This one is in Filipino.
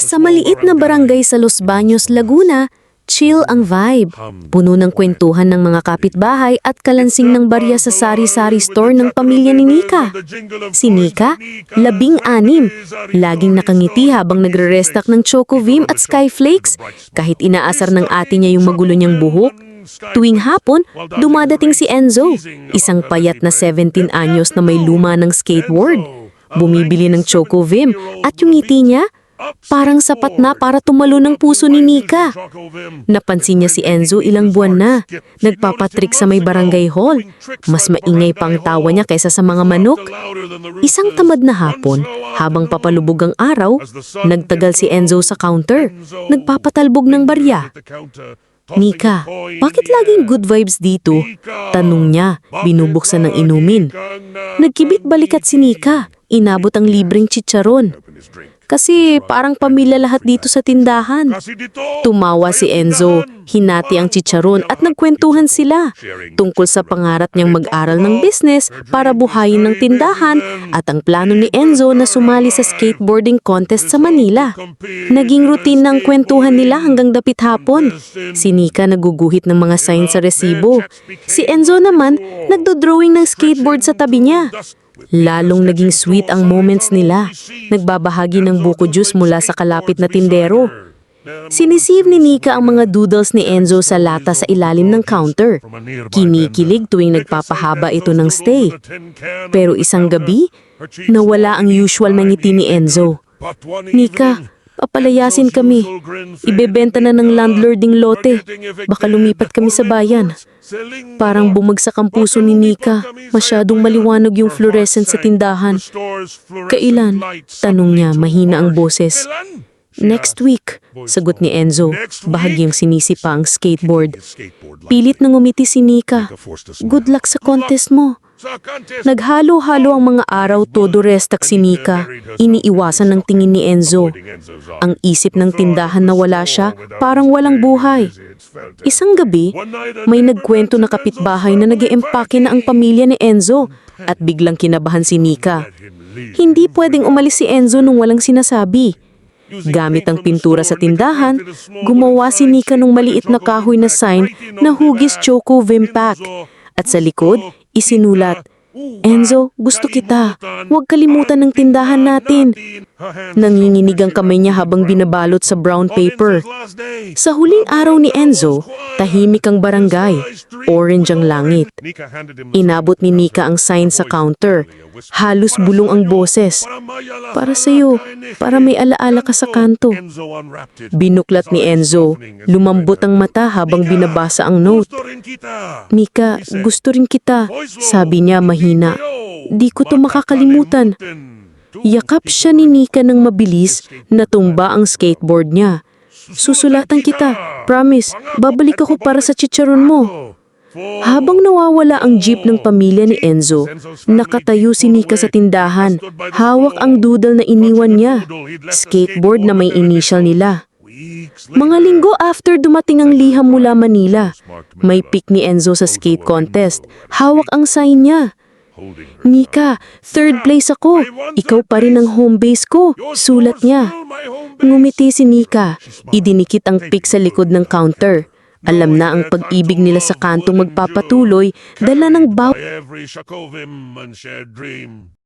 Sa maliit na barangay sa Los Baños, Laguna, chill ang vibe. Puno ng kwentuhan ng mga kapitbahay at kalansing ng barya sa sari-sari store ng pamilya ni Nika. Si Nika, labing-anim, laging nakangiti habang nagre-restock ng Choco Vim at Skyflakes kahit inaasar ng ate niya yung magulo niyang buhok. Tuwing hapon, dumadating si Enzo, isang payat na 17 anyos na may luma ng skateboard. Bumibili ng Choco Vim at yung ngiti niya, parang sapat na para tumalo ng puso ni Nika. Napansin niya si Enzo ilang buwan na. Nagpapatrik sa may barangay hall. Mas maingay pang tawa niya kaysa sa mga manok. Isang tamad na hapon, habang papalubog ang araw, nagtagal si Enzo sa counter. Nagpapatalbog ng barya. Nika, bakit laging good vibes dito? Tanong niya, binubuksan ng inumin. Nagkibit balikat si Nika. Inabot ang libreng chicharon. Kasi parang pamilya lahat dito sa tindahan. Tumawa si Enzo, hinati ang chicharon at nagkwentuhan sila tungkol sa pangarap niyang mag-aral ng business para buhayin ng tindahan at ang plano ni Enzo na sumali sa skateboarding contest sa Manila. Naging routine ng kwentuhan nila hanggang dapit hapon. Si Nika naguguhit ng mga sign sa resibo. Si Enzo naman nagdo-drawing ng skateboard sa tabi niya. Lalong naging sweet ang moments nila. Nagbabahagi ng buko juice mula sa kalapit na tindero. Sinisive ni Nika ang mga doodles ni Enzo sa lata sa ilalim ng counter. Kinikilig tuwing nagpapahaba ito ng stay. Pero isang gabi, nawala ang usual na ngiti ni Enzo. Nika, papalayasin kami. Ibebenta na ng landlording lote. Baka lumipat kami sa bayan. Parang bumagsak ang puso ni Nika. Masyadong maliwanag yung fluorescent sa tindahan. Kailan? Tanong niya, mahina ang boses. Next week, sagot ni Enzo, bahagyang sinisipa ang skateboard. Pilit na ngumiti si Nika. Good luck sa contest mo. Naghalo-halo ang mga araw todo restak si Nika. Iniiwasan ng tingin ni Enzo. Ang isip ng tindahan na wala siya, parang walang buhay. Isang gabi, may nagkwento na kapitbahay na nag na ang pamilya ni Enzo at biglang kinabahan si Nika. Hindi pwedeng umalis si Enzo nung walang sinasabi. Gamit ang pintura sa tindahan, gumawa si Nika ng maliit na kahoy na sign na Hugis Choco Vimpack. At sa likod, isinulat, Enzo, gusto kita. Huwag kalimutan ng tindahan natin. Nanginginig ang kamay niya habang binabalot sa brown paper. Sa huling araw ni Enzo, tahimik ang barangay. Orange ang langit. Inabot ni Nika ang sign sa counter. Halos bulong ang boses. Para sa'yo, para may alaala ka sa kanto. Binuklat ni Enzo. Lumambot ang mata habang binabasa ang note. Nika, gusto rin kita. Sabi niya mahina. Di ko to makakalimutan. Yakap siya ni Nika ng mabilis na tumba ang skateboard niya. Susulatan kita. Promise, babalik ako para sa chicharon mo. Habang nawawala ang jeep ng pamilya ni Enzo, nakatayo si Nika sa tindahan. Hawak ang doodle na iniwan niya. Skateboard na may initial nila. Mga linggo after dumating ang liham mula Manila, may pick ni Enzo sa skate contest. Hawak ang sign niya. Nika, third place ako. Ikaw pa rin ang home base ko. Sulat niya. Ngumiti si Nika. Idinikit ang pick sa likod ng counter. Alam na ang pag-ibig nila sa kantong magpapatuloy, dala ng baw